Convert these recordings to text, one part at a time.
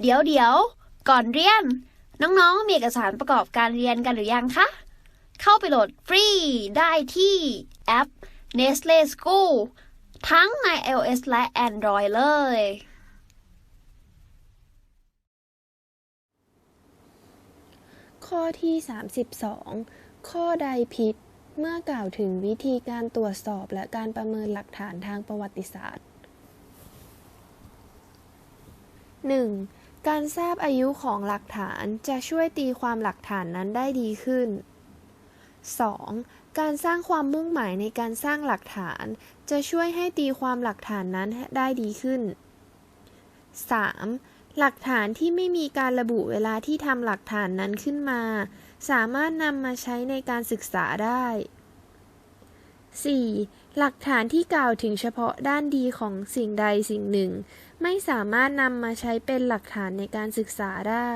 เดี๋ยวเดี๋ยวก่อนเรียน น้องๆ มีเอกสารประกอบการเรียนกันหรือยังคะ เข้าไปโหลดฟรีได้ที่แอป Nestle School ทั้งใน iOS และ Android เลย ข้อที่ 32 ข้อใดผิดเมื่อกล่าวถึงวิธีการตรวจสอบและการประเมินหลักฐานทางประวัติศาสตร์ 1. การทราบอายุของหลักฐานจะช่วยตีความหลักฐานนั้นได้ดีขึ้น 2. การสร้างความมุ่งหมายในการสร้างหลักฐาน จะช่วยให้ตีความหลักฐานนั้นได้ดีขึ้น 3. หลักฐานที่ไม่มีการระบุเวลาที่ทำหลักฐานนั้นขึ้นมา สามารถนำมาใช้ในการศึกษาได้ 4. หลักฐานที่กล่าวถึงเฉพาะด้านดีของสิ่งใดสิ่งหนึ่งไม่สามารถนำมาใช้เป็นหลักฐานในการศึกษาได้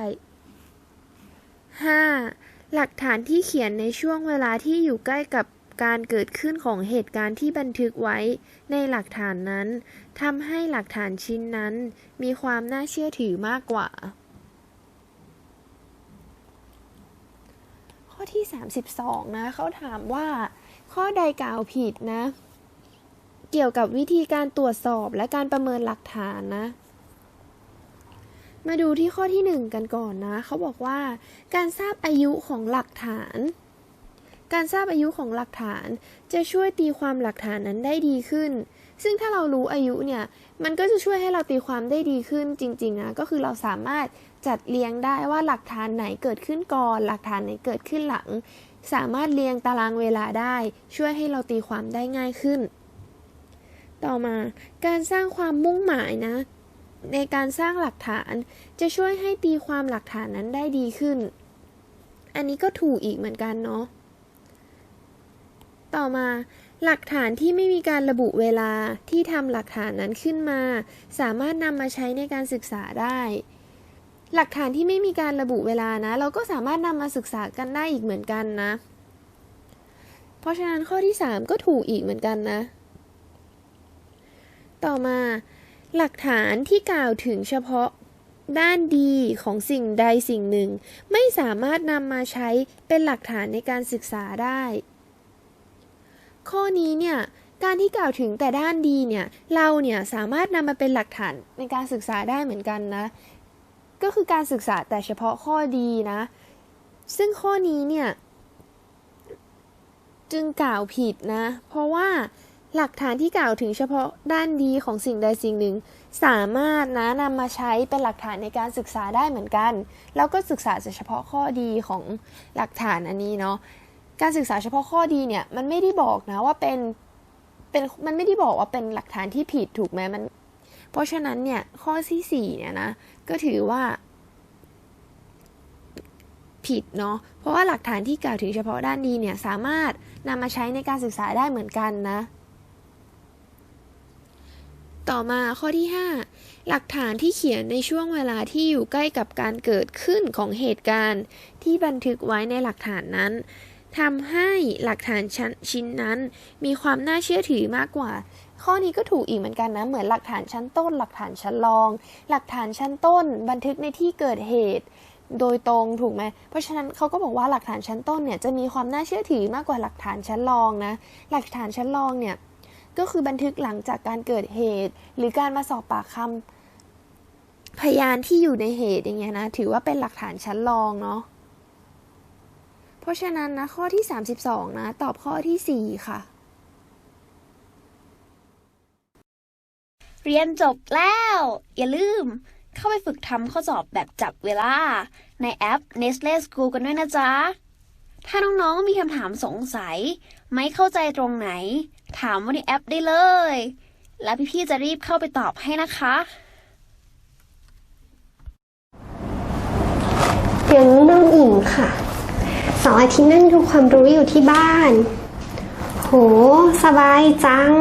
5. หลักฐานที่เขียนในช่วงเวลาที่อยู่ใกล้กับการเกิดขึ้นของเหตุการณ์ที่บันทึกไว้ในหลักฐานนั้นทำให้หลักฐานชิ้นนั้น มีความน่าเชื่อถือมากกว่า ข้อที่ 32 นะเขาถามว่า ข้อใดกล่าวผิดนะ เกี่ยวกับวิธีการตรวจสอบและการประเมินหลักฐานนะ มาดูที่ข้อที่ 1 กันก่อนนะ เขาบอกว่า การทราบอายุของหลักฐาน การทราบอายุของหลักฐานจะช่วยตีความหลักฐานนั้นได้ดีขึ้น ซึ่งถ้าเรารู้อายุเนี่ย มันก็จะช่วยให้เราตีความได้ดีขึ้นจริงๆนะ ก็คือเราสามารถจัดเรียงได้ว่าหลักฐานไหนเกิดขึ้นก่อน หลักฐานไหนเกิดขึ้นหลัง สามารถเรียงตารางเวลาได้ ช่วยให้เราตีความได้ง่ายขึ้น ต่อมาการสร้างความมุ่งหมายนะ ในการสร้างหลักฐานจะช่วยให้ตีความหลักฐานนั้นได้ดีขึ้น อันนี้ก็ถูกอีกเหมือนกันเนาะต่อมา หลักฐานที่ไม่มีการระบุเวลาที่ทำหลักฐานนั้นขึ้นมา สามารถนำมาใช้ในการศึกษาได้ หลักฐานที่ไม่มีการระบุเวลานะ เราก็สามารถนำมาศึกษากันได้อีกเหมือนกันนะ เพราะฉะนั้นข้อที่ 3 ก็ถูกอีกเหมือนกันนะ ต่อมา หลักฐานที่กล่าวถึงเฉพาะด้านดีของสิ่งใดสิ่งหนึ่ง ไม่สามารถนำมาใช้เป็นหลักฐานในการศึกษาได้ ข้อนี้เนี่ยการที่กล่าวถึงแต่ด้านดีเนี่ยเราเนี่ยสามารถนำมาเป็นหลักฐานในการศึกษาได้เหมือนกันนะ ก็คือการศึกษาแต่เฉพาะข้อดีนะ ซึ่งข้อนี้เนี่ยจึงกล่าวผิดนะ เพราะว่า หลักฐานที่กล่าวถึงเฉพาะด้านดีของสิ่งใดสิ่งหนึ่ง สามารถนะนำมาใช้เป็นหลักฐานในการศึกษาได้เหมือนกัน แล้วก็ศึกษาเฉพาะข้อดีของหลักฐานอันนี้เนาะการศึกษาเฉพาะข้อดีเนี่ยมันไม่ได้บอกนะว่าเป็นเป็นมันไม่ได้บอกว่าเป็นหลักฐานที่ผิดถูกไหมมัน เพราะฉะนั้นเนี่ยข้อที่สี่เนี่ยนะก็ถือว่า ผิดเนาะเพราะว่าหลักฐานที่กล่าวถึงเฉพาะด้านดีเนี่ยสามารถนำมาใช้ในการศึกษาได้เหมือนกันนะ ต่อมาข้อที่ 5 หลักฐานที่เขียนในช่วงเวลาที่อยู่ใกล้กับการเกิดขึ้นของเหตุการณ์ ที่บันทึกไว้ในหลักฐานนั้นทำให้หลักฐานชั้นชิ้นนั้น มีความน่าเชื่อถือมากกว่า ข้อนี้ก็ถูกอีกเหมือนกันนะ เหมือนหลักฐานชั้นต้น หลักฐานชั้นรอง หลักฐานชั้นต้น บันทึกในที่เกิดเหตุ โดยตรงถูกไหม เพราะฉะนั้นเขาก็บอกว่าหลักฐานชั้นต้นเนี่ยจะมีความน่าเชื่อถือมากกว่าหลักฐานชั้นรองนะ หลักฐานชั้นรองเนี่ย ก็คือบันทึกหลังจากการเกิดเหตุ หรือการมาสอบปากคำพยานที่อยู่ในเหตุอย่างเงี้ยนะ ถือว่าเป็นหลักฐานชั้นรองเนาะเพราะฉะนั้นนะข้อที่ 32 นะ ตอบข้อที่ 4 ค่ะ เรียนจบแล้ว อย่าลืมเข้าไปฝึกทำข้อสอบแบบจับเวลา ในแอป Nestle School กันด้วยนะจ๊ะ ถ้าน้องๆมีคำถามสงสัย ไม่เข้าใจตรงไหน ถามว่าในแอปได้เลย แล้วพี่ๆจะรีบเข้าไปตอบให้นะคะเียวนี้น้องอิงค่ะสองอาทิตย์นั่นดูความรู้อยู่ที่บ้าน โห สบายจัง